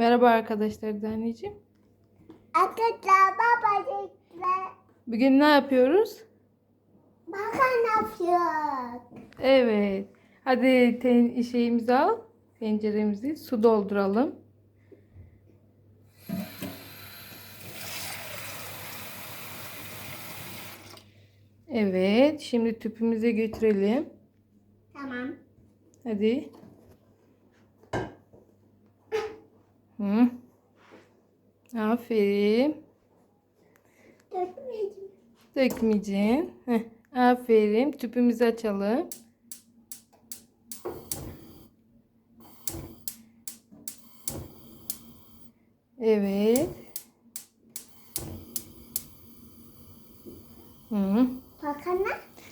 Merhaba arkadaşlar da anneciğim. Arkadaşlar babacıklar Bugün ne yapıyoruz? bakın ne yapıyor. Evet. Hadi ten şeyimizi al. Tenceremizi su dolduralım. Evet. Şimdi tüpümüze götürelim. Tamam. Hadi. Hı. Aferin. Dökmeyeceğim. Dökmeyeceksin. Heh, aferin. Tüpümüzü açalım. Evet. Hı. Bakın ne?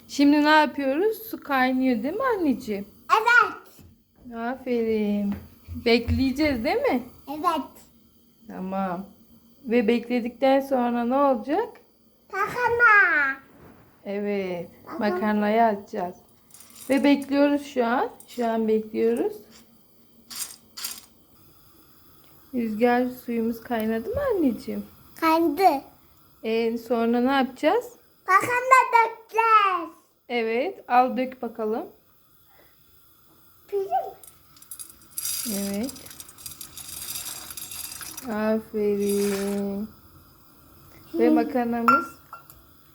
Şimdi ne yapıyoruz? Su kaynıyor değil mi anneciğim? Evet. Aferin. Bekleyeceğiz değil mi? Evet. Tamam. Ve bekledikten sonra ne olacak? Bakın Evet. Tamam. Makarnayı atacağız. Ve bekliyoruz şu an. Şu an bekliyoruz. Rüzgar suyumuz kaynadı mı anneciğim? Kandı. Ee, sonra ne yapacağız? Da dökeceğiz. Evet. Al dök bakalım. Bizim Evet. Aferin. Ve makarnamız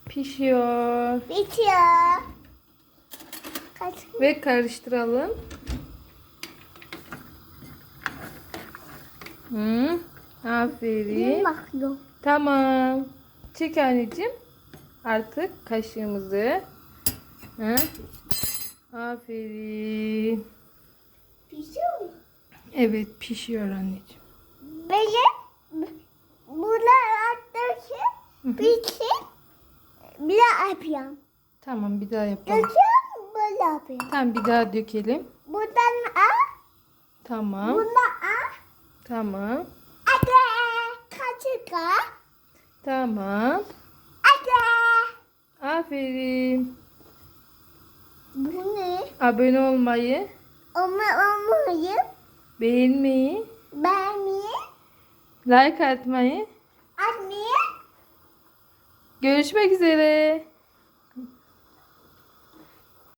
pişiyor. bitiyor. Kaç Ve karıştıralım. Hı, aferin. bakıyor. Tamam. Çek anneciğim. Artık kaşığımızı. Hı. Aferin. Pişiyor mu? Evet pişiyor anneciğim. Attığı Hı hı. bitsin. Bir daha yapıyorum. Tamam bir daha yapalım. Döküyorum böyle yapıyorum. Tamam bir daha dökelim. Buradan al. Tamam. Bundan al. Tamam. Hadi. Kaçık al. Tamam. Hadi. Aferin. Bu ne? Abone olmayı, Ama olmayı beğenmeyi, beğenmeyi like atmayı. atmayı Görüşmek üzere.